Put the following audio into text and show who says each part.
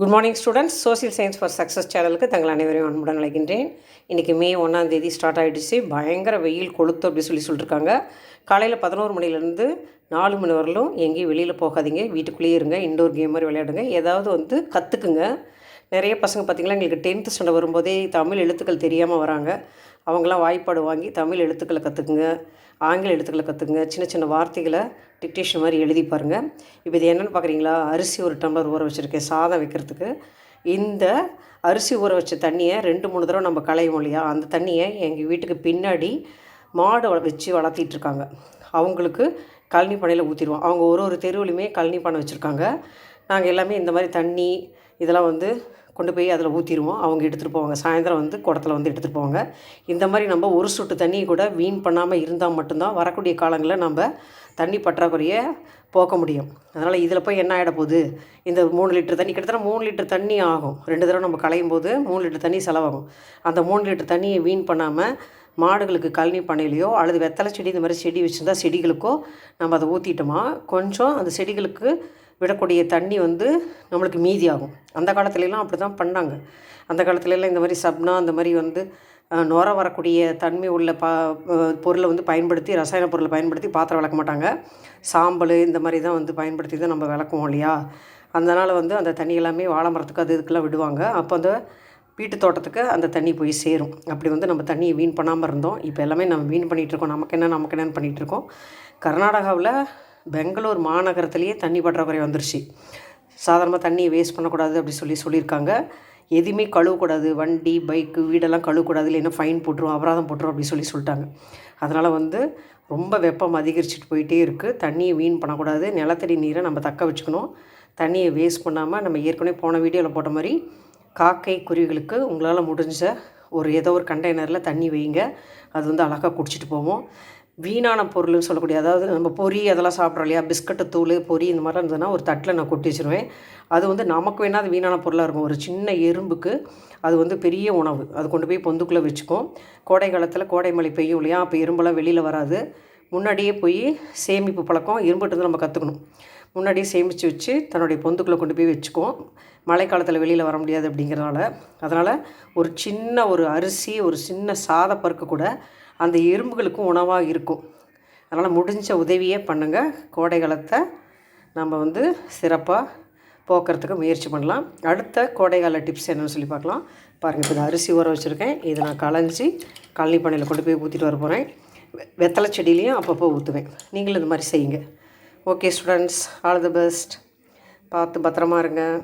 Speaker 1: Good morning students social science for success சேனலுக்கு தங்கள் அனைவரையும் அன்புடன் அழைக்கின்றேன். இன்றைக்கி மே ஒன்றாம் தேதி ஸ்டார்ட் ஆகிடுச்சு பயங்கர வெயில் கொளுத்து அப்படி சொல்லி சொல்லியிருக்காங்க காலையில் பதினோரு மணிலேருந்து நாலு மணி வரலும் எங்கேயும் வெளியில் போகாதீங்க. வீட்டுக்குள்ளேயே இருங்க. இன்டோர் கேம் மாதிரி விளையாடுங்க. ஏதாவது வந்து கற்றுக்குங்க நிறைய பசங்க பார்த்திங்கன்னா எங்களுக்கு டென்த்து ஸ்டாண்டர்ட் வரும்போதே தமிழ் எழுத்துக்கள் தெரியாமல் வராங்க. அவங்களாம் வாய்ப்பாடு வாங்கி தமிழ் எழுத்துக்களை கற்றுக்குங்க ஆங்கில எழுத்துக்களை கற்றுக்குங்க சின்ன சின்ன வார்த்தைகளை டிக்டேஷன் மாதிரி எழுதி பாருங்கள் இப்போ இது என்னென்னு பார்க்குறீங்களா? அரிசி ஒரு டம்ளர் ஊற வச்சுருக்கேன் சாதம் வைக்கிறதுக்கு. இந்த அரிசி ஊற வச்ச தண்ணியை ரெண்டு மூணு தடவை நம்ம களையும் இல்லையா? அந்த தண்ணியை எங்கள் வீட்டுக்கு பின்னாடி மாடு வ- வச்சு வளர்த்திட்ருக்காங்க அவங்களுக்கு கழனி பானையில் ஊற்றிடுவோம் அவங்க ஒரு ஒரு தெருவுலையுமே கழனி பானை வச்சுருக்காங்க. நாங்கள் எல்லாமே இந்த மாதிரி தண்ணி இதெல்லாம் வந்து கொண்டு போய் அதில் ஊற்றிடுவோம் அவங்க எடுத்துகிட்டு போவாங்க. சாயந்தரம் வந்து குடத்தில் வந்து எடுத்துகிட்டு போவாங்க. இந்த மாதிரி நம்ம ஒரு சொட்டு தண்ணியை கூட வீண் பண்ணாமல் இருந்தால் மட்டும்தான் வரக்கூடிய காலங்களில் நம்ம தண்ணி பற்றாக்குறையை போக்க முடியும். அதனால் இதில் போய் என்ன ஆகிட போகுது? இந்த மூணு லிட்டர் தண்ணி கிட்டத்தட்ட மூணு லிட்டர் தண்ணி ஆகும். ரெண்டு தடவை நம்ம களையும் போது மூணு லிட்டர் தண்ணி செலவாகும். அந்த மூணு லிட்டர் தண்ணியை வீண் பண்ணாமல் மாடுகளுக்கு கழனி பண்ணையிலையோ அல்லது வெத்தலை செடி இந்த மாதிரி செடி வச்சுருந்தா செடிகளுக்கோ நம்ம அதை ஊற்றிட்டோமா கொஞ்சம் அந்த செடிகளுக்கு விடக்கூடிய தண்ணி வந்து நம்மளுக்கு மீதியாகும். அந்த காலத்துலலாம் அப்படி தான் பண்ணாங்க. அந்த காலத்துலலாம் இந்த மாதிரி சப்னா அந்த மாதிரி வந்து நுர வரக்கூடிய தன்மை உள்ள பா பொருளை வந்து பயன்படுத்தி ரசாயன பொருளை பயன்படுத்தி பாத்திரம் விளக்க மாட்டாங்க. சாம்பல் இந்த மாதிரி தான் வந்து பயன்படுத்தி தான் நம்ம விளக்குவோம் இல்லையா? அதனால் வந்து அந்த தண்ணி எல்லாமே வாழை மரத்துக்கு அது இதுக்கெல்லாம் விடுவாங்க. அப்போ அந்த வீட்டு தோட்டத்துக்கு அந்த தண்ணி போய் சேரும். அப்படி வந்து நம்ம தண்ணியை வீண் பண்ணாமல் இருந்தோம். இப்போ எல்லாமே நம்ம வீண் பண்ணிகிட்டு இருக்கோம். நமக்கு என்ன நமக்கு என்னன்னு பண்ணிகிட்டு இருக்கோம். கர்நாடகாவில் பெங்களூர் மாநகரத்துலேயே தண்ணி பற்றாக்குறை வந்துருச்சு. சாதாரணமாக தண்ணியை வேஸ்ட் பண்ணக்கூடாது அப்படி சொல்லி சொல்லியிருக்காங்க. எதுவுமே கழுவக்கூடாது. வண்டி பைக்கு வீடெல்லாம் கழுவக்கூடாது. இல்லைன்னா ஃபைன் போட்டுரும் அபராதம் போட்டுரும் அப்படி சொல்லி சொல்லிட்டாங்க. அதனால் வந்து ரொம்ப வெப்பம் அதிகரிச்சுட்டு போயிட்டே இருக்குது தண்ணியை வீண் பண்ணக்கூடாது. நிலத்தடி நீரை நம்ம தக்க வச்சுக்கணும். தண்ணியை வேஸ்ட் பண்ணாமல் நம்ம ஏற்கனவே போன வீடியோவில் போட்ட மாதிரி காக்கை குருவிகளுக்கு உங்களால் முடிஞ்ச ஒரு ஏதோ ஒரு கண்டெய்னரில் தண்ணி வைங்க. அது வந்து அழகாக குடிச்சிட்டு போவோம். வீணான பொருள்னு சொல்லக்கூடிய அதாவது நம்ம பொரி அதெல்லாம் சாப்பிட்றோம் இல்லையா? பிஸ்கட்டு தூள் பொரி இந்த மாதிரிலாம் இருந்ததுன்னா ஒரு தட்டில் நான் கொட்டி வச்சிருவேன். அது வந்து நமக்கு வேணால் அது வீணான பொருளாக இருக்கும். ஒரு சின்ன எறும்புக்கு அது வந்து பெரிய உணவு. அது கொண்டு போய் பொந்துக்குள்ளே வச்சுக்கும். கோடை காலத்தில் கோடை மழை பெய்யும் இல்லையா? அப்போ எறும்பெல்லாம் வெளியில் வராது. முன்னாடியே போய் சேமிப்பு பழக்கம் எறும்புட்டு நம்ம கற்றுக்கணும் முன்னாடியே சேமித்து வச்சு தன்னுடைய பொந்துக்குள்ளே கொண்டு போய் வச்சுக்குவோம். மழைக்காலத்தில் வெளியில் வர முடியாது அப்படிங்கிறனால அதனால் ஒரு சின்ன ஒரு அரிசி ஒரு சின்ன சாதப்பருக்கு கூட அந்த எறும்புகளுக்கும் உணவாக இருக்கும். அதனால் முடிஞ்ச உதவியே பண்ணுங்கள் கோடை காலத்தை நம்ம வந்து சிறப்பாக போக்குறதுக்கு முயற்சி பண்ணலாம். அடுத்த கோடைக்கால டிப்ஸ் என்னென்னு சொல்லி பார்க்கலாம். பாருங்கள் இப்போ இந்த அரிசி ஊற வச்சுருக்கேன். இதை நான் களைஞ்சி கழனி பண்ணையில் கொண்டு போய் ஊற்றிட்டு வர போகிறேன் வெத்தலை செடியிலையும் அப்பப்போ ஊற்றுவேன். நீங்களும் இந்த மாதிரி செய்யுங்க. Okay students all the best பார்த்து பத்திரமா இருங்க.